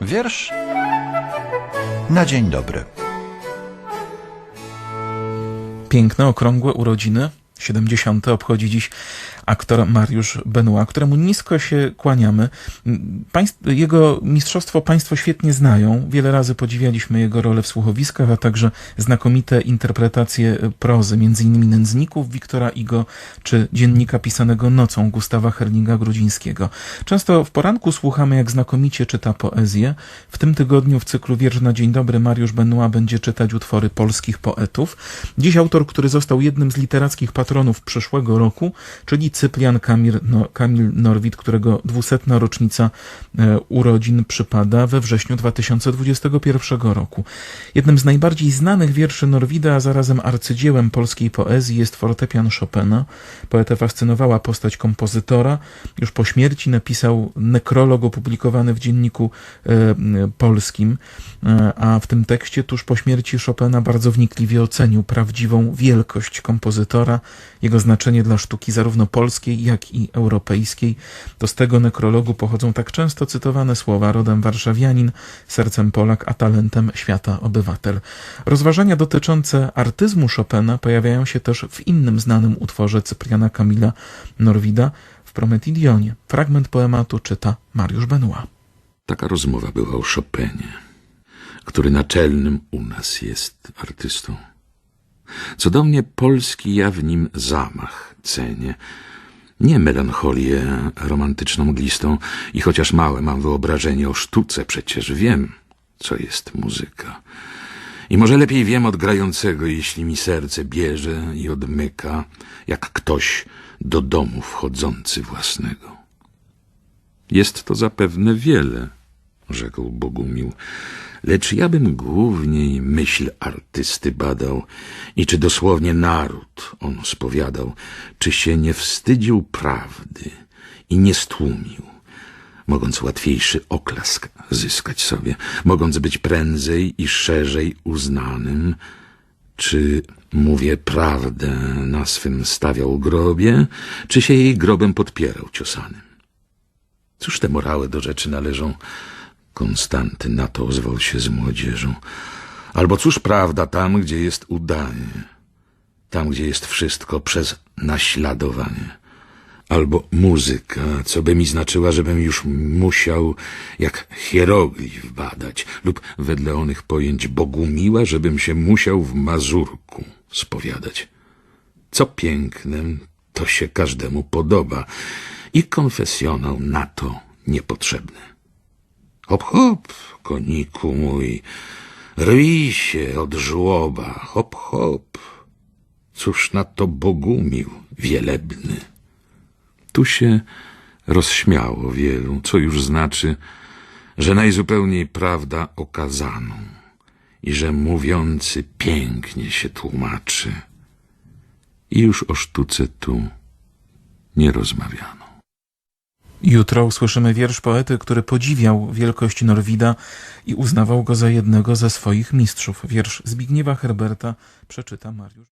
Wiersz na dzień dobry. Piękne, okrągłe urodziny. 70. obchodzi dziś aktor Mariusz Benoit, któremu nisko się kłaniamy. Jego mistrzostwo Państwo świetnie znają. Wiele razy podziwialiśmy jego rolę w słuchowiskach, a także znakomite interpretacje prozy, m.in. Nędzników Wiktora Igo, czy dziennika pisanego nocą Gustawa Herlinga-Grudzińskiego. Często w poranku słuchamy, jak znakomicie czyta poezję. W tym tygodniu w cyklu Wiersz na Dzień Dobry Mariusz Benoit będzie czytać utwory polskich poetów. Dziś autor, który został jednym z literackich patronów przyszłego roku, czyli Cyprian Kamil, no, Kamil Norwid, którego dwusetna rocznica e, urodzin przypada we wrześniu 2021 roku. Jednym z najbardziej znanych wierszy Norwida, a zarazem arcydziełem polskiej poezji jest fortepian Chopina. Poetę fascynowała postać kompozytora. Już po śmierci napisał nekrolog opublikowany w dzienniku e, polskim, e, a w tym tekście tuż po śmierci Chopina bardzo wnikliwie ocenił prawdziwą wielkość kompozytora, jego znaczenie dla sztuki zarówno polskiej, jak i europejskiej. To z tego nekrologu pochodzą tak często cytowane słowa rodem warszawianin, sercem Polak, a talentem świata obywatel. Rozważania dotyczące artyzmu Chopina pojawiają się też w innym znanym utworze Cypriana Kamila Norwida w Prometidionie. Fragment poematu czyta Mariusz Benoit. Taka rozmowa była o Chopinie, który naczelnym u nas jest artystą. Co do mnie, polski ja w nim zamach cenię. Nie melancholię romantyczną mglistą i chociaż małe mam wyobrażenie o sztuce, przecież wiem, co jest muzyka. I może lepiej wiem od grającego, jeśli mi serce bierze i odmyka, jak ktoś do domu wchodzący własnego. Jest to zapewne wiele, rzekł Bogumił, lecz ja bym główniej myśl artysty badał i czy dosłownie naród on spowiadał, czy się nie wstydził prawdy i nie stłumił, mogąc łatwiejszy oklask zyskać sobie, mogąc być prędzej i szerzej uznanym, czy mówię prawdę na swym stawiał grobie, czy się jej grobem podpierał ciosanym. Cóż te morały do rzeczy należą? Konstanty na to ozwał się z młodzieżą. Albo cóż prawda tam, gdzie jest udanie, tam, gdzie jest wszystko przez naśladowanie. Albo muzyka, co by mi znaczyła, żebym już musiał jak hieroglif badać, lub wedle onych pojęć Bogumiła, żebym się musiał w Mazurku spowiadać. Co pięknem, to się każdemu podoba i konfesjonał na to niepotrzebny. Hop, hop, koniku mój, rwij się od żłoba, hop, hop. Cóż na to Bogumił wielebny. Tu się rozśmiało wielu, co już znaczy, że najzupełniej prawda okazaną i że mówiący pięknie się tłumaczy. I już o sztuce tu nie rozmawiano. Jutro usłyszymy wiersz poety, który podziwiał wielkość Norwida i uznawał go za jednego ze swoich mistrzów. Wiersz Zbigniewa Herberta przeczyta Mariusz.